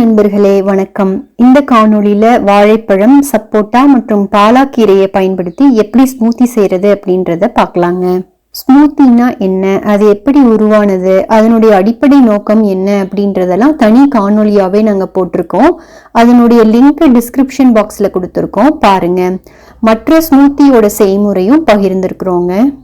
நண்பர்களே வணக்கம். இந்த காணொளியில வாழைப்பழம் சப்போட்டா மற்றும் பாலாக்கீரையை பயன்படுத்தி எப்படி ஸ்மூத்தி செய்யறது அப்படின்றத பார்க்கலாங்க. ஸ்மூத்தினா என்ன? அது எப்படி உருவானது? அதனுடைய அடிப்படை நோக்கம் என்ன அப்படின்றதெல்லாம் தனி காணொலியாவே நாங்க போட்டிருக்கோம். அதனுடைய லிங்க் டிஸ்கிரிப்ஷன் பாக்ஸ்ல கொடுத்துருக்கோம். பாருங்க. மற்ற ஸ்மூத்தியோட செய்முறையும் பகிர்ந்திருக்கிறோங்க.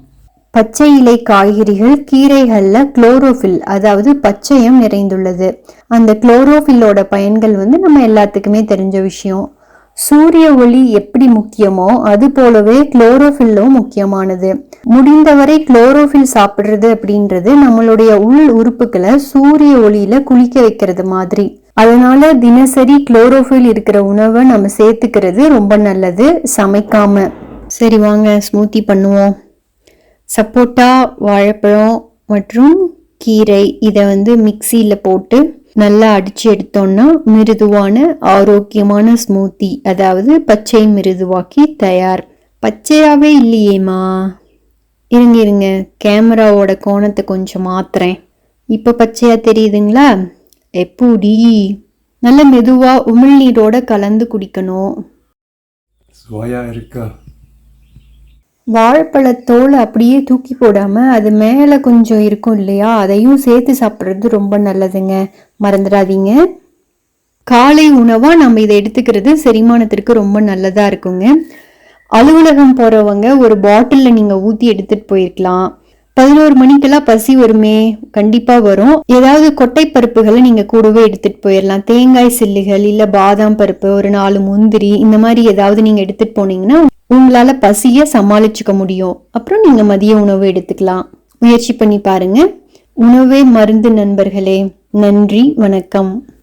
பச்சை இலை காய்கறிகள் கீரைகளில் குளோரோஃபில் அதாவது பச்சையம் நிறைந்துள்ளது. அந்த குளோரோஃபில்லோட பயன்கள் வந்து நம்ம எல்லாத்துக்குமே தெரிஞ்ச விஷயம். சூரிய ஒளி எப்படி முக்கியமோ அது போலவே குளோரோஃபில்லும் முக்கியமானது. முடிந்தவரை குளோரோஃபில் சாப்பிடுறது அப்படின்றது நம்மளுடைய உள் உறுப்புகளை சூரிய ஒளியில குளிக்க வைக்கிறது மாதிரி. அதனால தினசரி குளோரோஃபில் இருக்கிற உணவை நம்ம சேர்த்துக்கிறது ரொம்ப நல்லது சமைக்காம. சரி வாங்க ஸ்மூத்தி பண்ணுவோம். சப்போட்டா வாழைப்பழம் மற்றும் கீரை இதை வந்து மிக்சியில் போட்டு நல்லா அடித்து எடுத்தோம்னா மிருதுவான ஆரோக்கியமான ஸ்மூத்தி அதாவது பச்சை மிருதுவாக்கி தயார். பச்சையாகவே இல்லையேம்மா. இருங்க இருங்க. கேமராவோட கோணத்தை கொஞ்சம் மாத்துறேன். இப்போ பச்சையாக தெரியுதுங்களா? எப்படி? நல்ல மெதுவாக உமிழ்நீரோட கலந்து குடிக்கணும். சுவையா இருக்கா? வாழைப்பழத்தோலை அப்படியே தூக்கி போடாமல் அது மேலே கொஞ்சம் இருக்கும் இல்லையா? அதையும் சேர்த்து சாப்பிட்றது ரொம்ப நல்லதுங்க. மறந்துடாதீங்க. காலை உணவாக நம்ம இதை எடுத்துக்கிறது செரிமானத்திற்கு ரொம்ப நல்லதாக இருக்குங்க. அலுவலகம் போகிறவங்க ஒரு பாட்டிலில் நீங்கள் ஊற்றி எடுத்துகிட்டு போயிருக்கலாம். பதினோரு மணிக்கெல்லாம் பசி வருமே கண்டிப்பாக வரும். ஏதாவது கொட்டை பருப்புகளை நீங்கள் கூடவே எடுத்துகிட்டு போயிடலாம் தேங்காய் சில்லுகள் இல்லை பாதாம் பருப்பு ஒரு நாலு முந்திரி இந்த மாதிரி ஏதாவது நீங்கள் எடுத்துகிட்டு போனீங்கன்னா உங்களால பசிய சமாளிச்சுக்க முடியும். அப்புறம் நீங்க மதிய உணவு எடுத்துக்கலாம். முயற்சி பண்ணி பாருங்க. உணவே மருந்து நண்பர்களே. நன்றி வணக்கம்.